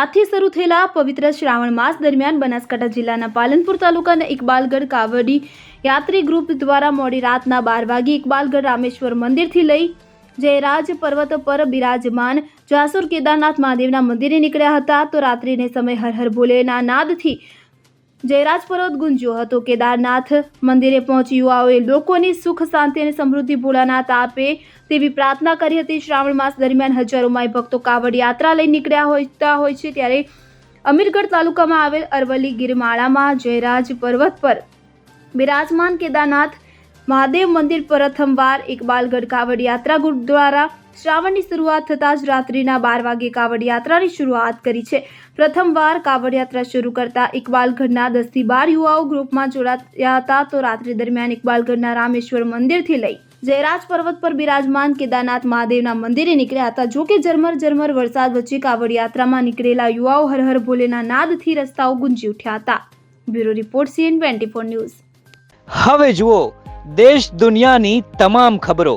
આજથી શરૂ થયેલા પવિત્ર શ્રાવણ માસ દરમિયાન બનાસકાંઠા જિલ્લાના પાલનપુર તાલુકાના ઇકબાલગઢ કાવડી યાત્રી ગ્રુપ દ્વારા મોડી રાતના બાર વાગે ઇકબાલગઢ રામેશ્વર મંદિરથી લઈ જયરાજ પર્વત પર બિરાજમાન જાસુર કેદારનાથ મહાદેવના મંદિરે નીકળ્યા હતા. તો રાત્રિને સમય હર હર ભોલેના નાદથી જયરાજ પર્વત ગુંજ્યો હતો. કેદારનાથ મંદિરે પહોંચી યુવાઓએ લોકોની સુખ, શાંતિ અને સમૃદ્ધિ ભોળાનાથ આપે તેવી પ્રાર્થના કરી હતી. શ્રાવણ માસ દરમિયાન હજારો માઈ ભક્તો કાવડ યાત્રા લઈ નીકળ્યા હોતા હોય છે. ત્યારે અમીરગઢ તાલુકામાં આવેલ અરવલ્લી ગિરમાળામાં જયરાજ પર્વત પર બિરાજમાન કેદારનાથ મહાદેવ મંદિર પ્રથમવાર ઇકબાલગઢ કાવડ યાત્રા ગ્રુપ દ્વારા શ્રાવણની શરૂઆત થતાં જ રાત્રિના બાર વાગે કાવડ યાત્રાની શરૂઆત કરી છે. પ્રથમવાર કાવડ યાત્રા શરૂ કરતા ઇકબાલગઢના દસથી બાર યુવાઓ ગ્રુપમાં જોડાયા હતા તો રાત્રિ દરમિયાન ઇકબાલગઢના રામેશ્વર મંદિરથી લઈ જયરાજ પર્વત પર બિરાજમાન કેદારનાથ મહાદેવના મંદિરે નીકળ્યા હતા. જો કે ઝરમર ઝરમર વરસાદ વચ્ચે કાવડ યાત્રામાં નીકળેલા યુવાઓ હર હર ભોલેના નાદથી રસ્તાઓ ગુંજી ઉઠ્યા હતા. Bureau report CN twenty news. હવે જુઓ દેશ દુનિયાની તમામ ખબરો.